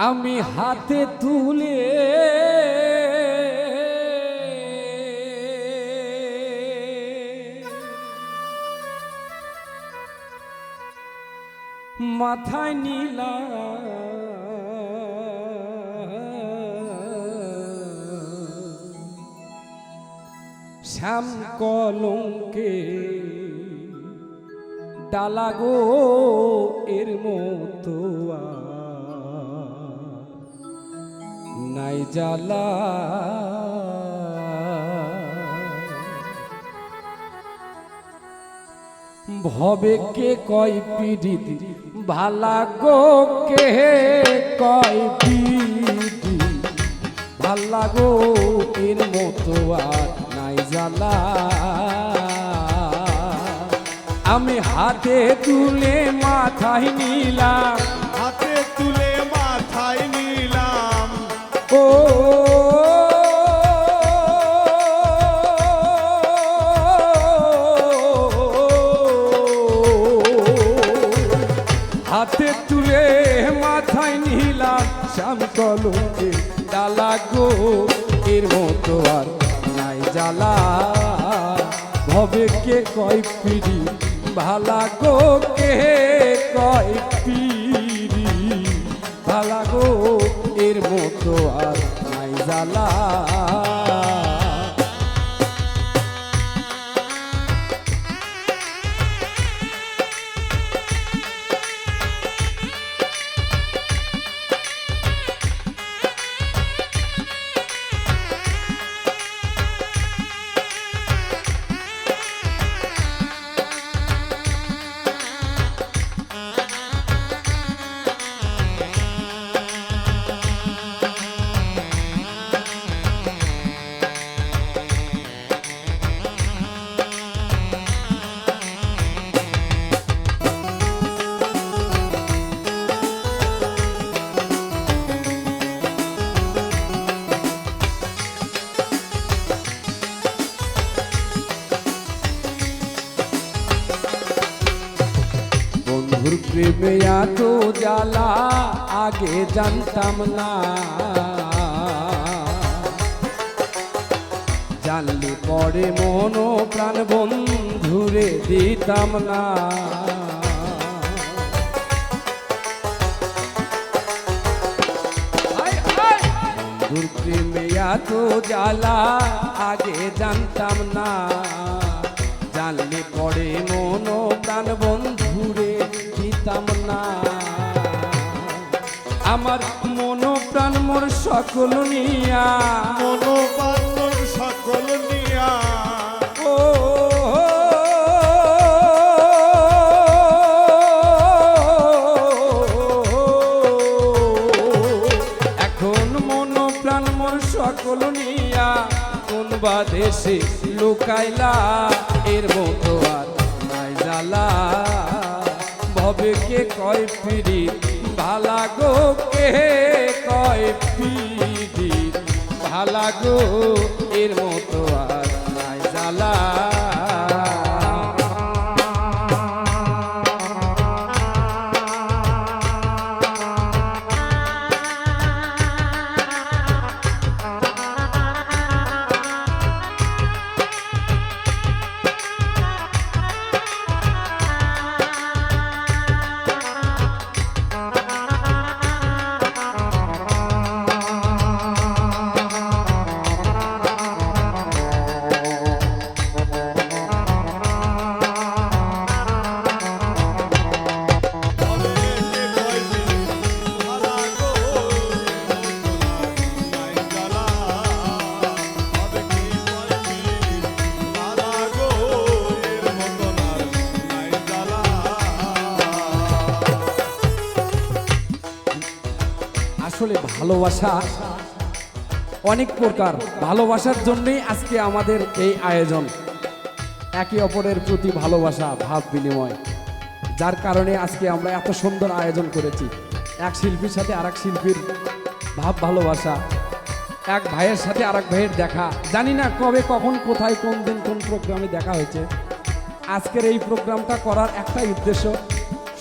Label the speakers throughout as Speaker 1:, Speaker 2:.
Speaker 1: আমি হাতে তুলে মাথায় নীলা শ্যাম কলঙ্কে ডালাগো এর মতো আর নাই জ্বালা। ভবে কে কয় পিড়িত? ভালা গো কে কয় পিড়ি ভালা গো এর মতো আর নাই জ্বালা। আমি হাতে তুলে মাথায় নিলাম।
Speaker 2: হাতে তুলে
Speaker 1: হাতে তুলে মাথায় নিলাম শ্যাম কলকে ডালা গো। এর মতো আর নাই জ্বালা। ভবে কে কয় পিড়ি? ভালা গো কে কয় পিড়ি? ভালা গো মতো আর নাই জ্বালা। বন্ধুর প্রেমে এত জ্বালা, আগে জানতাম না। জানলে পরে মন প্রাণ বন্ধুরে দিতাম না। প্রেমে এত জ্বালা, আগে জানতাম না। জানলে পরে মন প্রাণ বন্ধুরে দিতাম না। আমার মন প্রাণ মোর সকল নিয়া।
Speaker 2: মনোবান্ধব সকল নিয়া।
Speaker 1: ও এখন মন প্রাণ মোর সকল নিয়া। কোন বা দেশে লুকাইলা এর মতো আর নাই জ্বালা। ভবে কে কয় পিড়ি? ভালা গো কে কয় পিড়ি? ভালা গো, এর মতো আর নাই জ্বালা। আসলে ভালোবাসা অনেক প্রকার। ভালোবাসার জন্যই আজকে আমাদের এই আয়োজন। একে অপরের প্রতি ভালোবাসা, ভাব বিনিময়। যার কারণে আজকে আমরা এত সুন্দর আয়োজন করেছি। এক শিল্পীর সাথে আরেক শিল্পীর ভাব, ভালোবাসা। এক ভাইয়ের সাথে আরেক ভাইয়ের দেখা। জানি না কবে, কখন, কোথায়, কোন দিন, কোন প্রোগ্রামে দেখা হয়েছে। আজকের এই প্রোগ্রামটা করার একটাই উদ্দেশ্য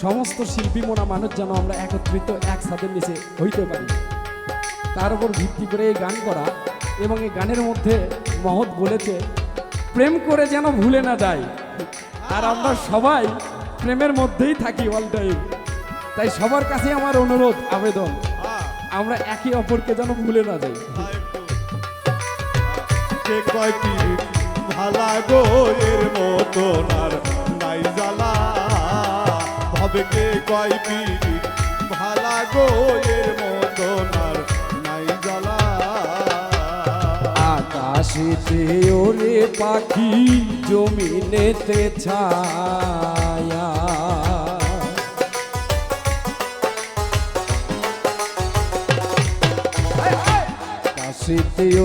Speaker 1: সমস্ত শিল্পী মোনা মানুষ যেন আমরা একত্রিত, একসাথে মিশে হইতে পারি। তার উপর ভিত্তি করে এই গান করা এবং এই গানের মধ্যে মহৎ বলেছে, প্রেম করে যেন ভুলে না যায় আর আমরা সবাই প্রেমের মধ্যেই থাকি অল টাইম তাই সবার কাছে আমার অনুরোধ, আবেদন, আমরা একে অপরকে যেন ভুলে না যাই।
Speaker 2: ভালা গো এর মতন আর নাই জ্বালা? ভাবে কে কয় পীড়িত ভালা গো এর মতন আর নাই জ্বালা।
Speaker 1: আকাশেতে ওরে পাখি জমিনেতে ছায়া।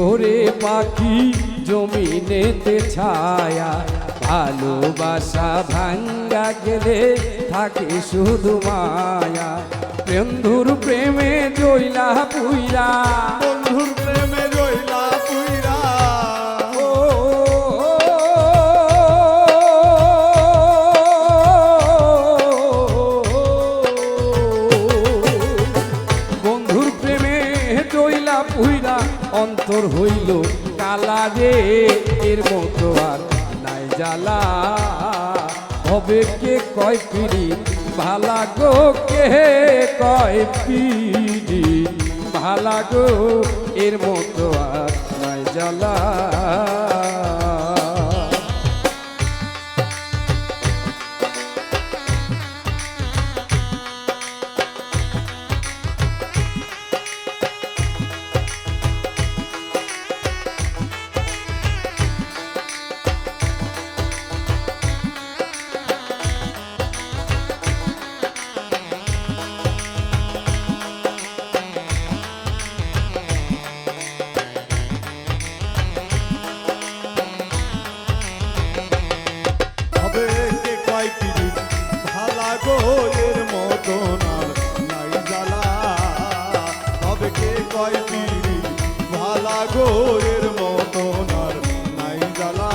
Speaker 1: ওরে পাখি জমিনেতে ছায়া। ভালোবাসা ভাঙ্গা গেলে থাকে শুধু মায়া। বন্ধুর প্রেমে জইলা পুইরা।
Speaker 2: বন্ধুর প্রেমে রইলা পুইরা।
Speaker 1: ও বন্ধুর প্রেমে দইলা পুইরা অন্তর হইল কালা রে এর মতো আর জ্বালা হবে কে কয় পিড়ি? ভালা গো কে কয় পিড়ি? ভালা গো, এর মতো আর নাই জ্বালা
Speaker 2: ভালা মতো আর নাই জ্বালা। তবে কে কয় পিড়ি ভালা গোয়ের মতন আর নাই জ্বালা।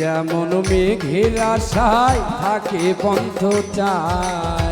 Speaker 1: যেমন মেঘের আশায় থাকে পন্থ চাই